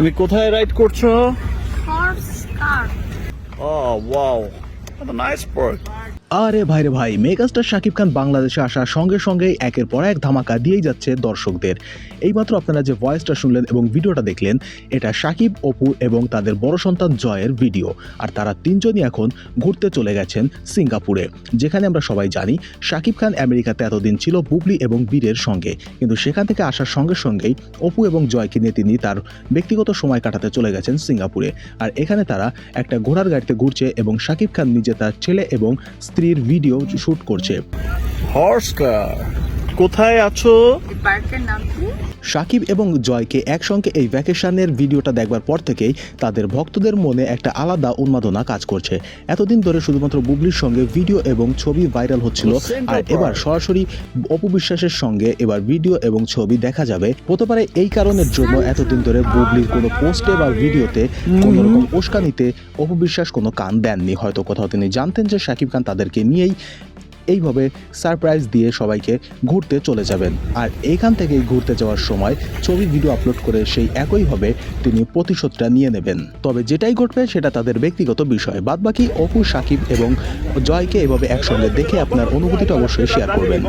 তুমি কোথায় রাইড করছ? হর্স কার ও ওয়াও আরে ভাইরে ভাই, মেগাস্টার শাকিব খান বাংলাদেশে আসার সঙ্গে সঙ্গেই একের পর এক ধামাকা দিয়েই যাচ্ছে দর্শকদের। এইমাত্র আপনারা যে ভয়েসটা শুনলেন এবং ভিডিওটা দেখলেন, এটা শাকিব, অপু এবং তাদের বড় সন্তান জয়ের ভিডিও। আর তারা তিনজনই এখন ঘুরতে চলে গেছেন সিঙ্গাপুরে। যেখানে আমরা সবাই জানি, শাকিব খান আমেরিকাতে এতদিন ছিল বুবলি এবং বীরের সঙ্গে। কিন্তু সেখান থেকে আসার সঙ্গে সঙ্গেই অপু এবং জয়কে নিয়ে তিনি তার ব্যক্তিগত সময় কাটাতে চলে গেছেন সিঙ্গাপুরে। আর এখানে তারা একটা ঘোড়ার গাড়িতে ঘুরছে এবং শাকিব খান নিজে তার ছেলে এবং স্ত্রীর ভিডিও শুট করছে। হর্স কোথায় আছো? পার্কের নাম কি? সাকিব এবং জয়কে একসঙ্গে এই ভ্যাকেশনের ভিডিওটা দেখবার পর থেকেই তাদের ভক্তদের মনে একটা আলাদা উন্মাদনা কাজ করছে। এতদিন ধরে শুধুমাত্র বুবলির সঙ্গে ভিডিও এবং ছবি ভাইরাল হচ্ছিল। আর এবার সরাসরি অপবিশ্বাসের সঙ্গে এবার ভিডিও এবং ছবি দেখা যাবে। হতে পারে এই কারণের জন্য এতদিন ধরে বুবলির কোনো পোস্টে বা ভিডিওতে কোনো রকম উস্কানিতে অপু বিশ্বাস কোনো কান দেননি। হয়তো কোথাও তিনি জানতেন যে সাকিব খান তাদেরকে নিয়েই এইভাবে সারপ্রাইজ দিয়ে সবাইকে ঘুরতে চলে যাবেন। আর এখান থেকেই ঘুরতে যাওয়ার সময় ছবি ভিডিও আপলোড করে সেই একইভাবে তিনি প্রতিশোধটা নিয়ে নেবেন। তবে যেটাই ঘটবে সেটা তাদের ব্যক্তিগত বিষয়। বাদবাকি অপু, সাকিব এবং জয়কে এভাবে একসঙ্গে দেখে আপনার অনুভূতিটা অবশ্যই শেয়ার করবেন।